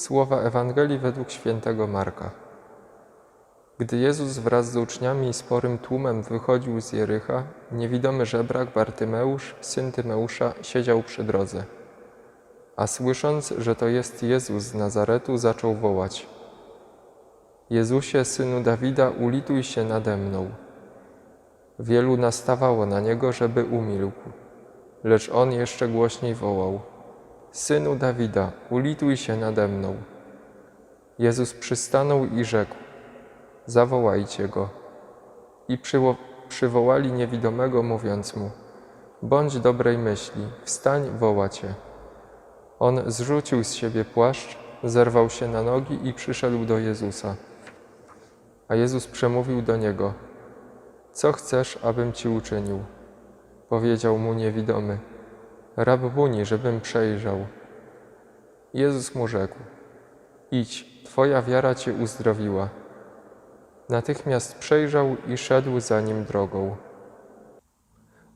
Słowa Ewangelii według świętego Marka. Gdy Jezus wraz z uczniami i sporym tłumem wychodził z Jericha, niewidomy żebrak Bartymeusz, syn Tymeusza, siedział przy drodze. A słysząc, że to jest Jezus z Nazaretu, zaczął wołać: Jezusie, synu Dawida, ulituj się nade mną. Wielu nastawało na niego, żeby umilkł, lecz on jeszcze głośniej wołał: Synu Dawida, ulituj się nade mną. Jezus przystanął i rzekł: Zawołajcie go. I przywo- przywołali niewidomego, mówiąc mu: Bądź dobrej myśli, wstań, woła cię. On zrzucił z siebie płaszcz, zerwał się na nogi i przyszedł do Jezusa. A Jezus przemówił do niego: Co chcesz, abym ci uczynił? Powiedział mu niewidomy: Rabbuni, żebym przejrzał. Jezus mu rzekł: Idź, twoja wiara cię uzdrowiła. Natychmiast przejrzał i szedł za nim drogą.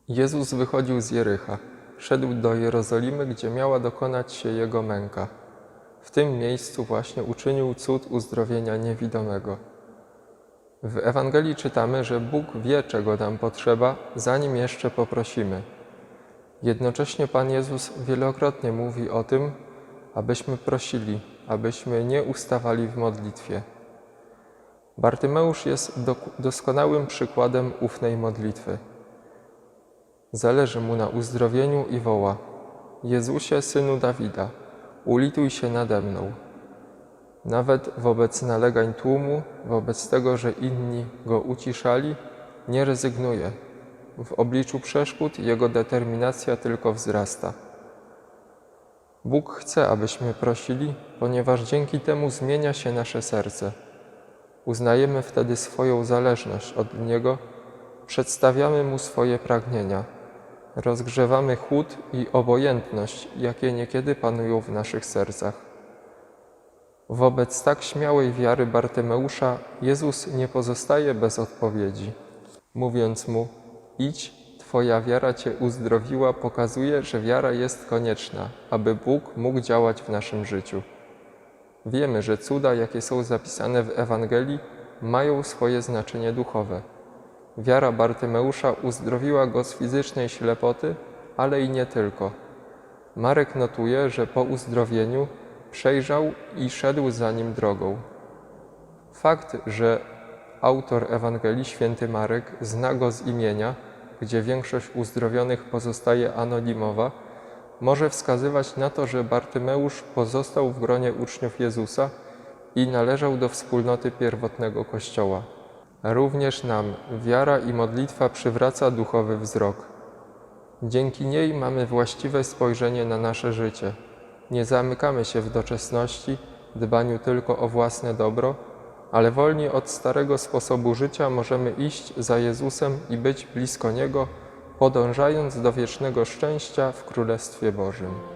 Jezus wychodził z Jericha, szedł do Jerozolimy, gdzie miała dokonać się jego męka. W tym miejscu właśnie uczynił cud uzdrowienia niewidomego. W Ewangelii czytamy, że Bóg wie, czego nam potrzeba, zanim jeszcze poprosimy. Jednocześnie Pan Jezus wielokrotnie mówi o tym, abyśmy prosili, abyśmy nie ustawali w modlitwie. Bartymeusz jest doskonałym przykładem ufnej modlitwy. Zależy mu na uzdrowieniu i woła: Jezusie, synu Dawida, ulituj się nade mną. Nawet wobec nalegań tłumu, wobec tego, że inni go uciszali, nie rezygnuje. W obliczu przeszkód jego determinacja tylko wzrasta. Bóg chce, abyśmy prosili, ponieważ dzięki temu zmienia się nasze serce. Uznajemy wtedy swoją zależność od Niego, przedstawiamy Mu swoje pragnienia, rozgrzewamy chłód i obojętność, jakie niekiedy panują w naszych sercach. Wobec tak śmiałej wiary Bartymeusza Jezus nie pozostaje bez odpowiedzi. Mówiąc mu: Idź, Twoja wiara Cię uzdrowiła, pokazuje, że wiara jest konieczna, aby Bóg mógł działać w naszym życiu. Wiemy, że cuda, jakie są zapisane w Ewangelii, mają swoje znaczenie duchowe. Wiara Bartymeusza uzdrowiła go z fizycznej ślepoty, ale i nie tylko. Marek notuje, że po uzdrowieniu przejrzał i szedł za nim drogą. Fakt, że autor Ewangelii święty Marek zna go z imienia, gdzie większość uzdrowionych pozostaje anonimowa, może wskazywać na to, że Bartymeusz pozostał w gronie uczniów Jezusa i należał do wspólnoty pierwotnego Kościoła. Również nam wiara i modlitwa przywraca duchowy wzrok. Dzięki niej mamy właściwe spojrzenie na nasze życie. Nie zamykamy się w doczesności, dbaniu tylko o własne dobro, ale wolni od starego sposobu życia możemy iść za Jezusem i być blisko Niego, podążając do wiecznego szczęścia w Królestwie Bożym.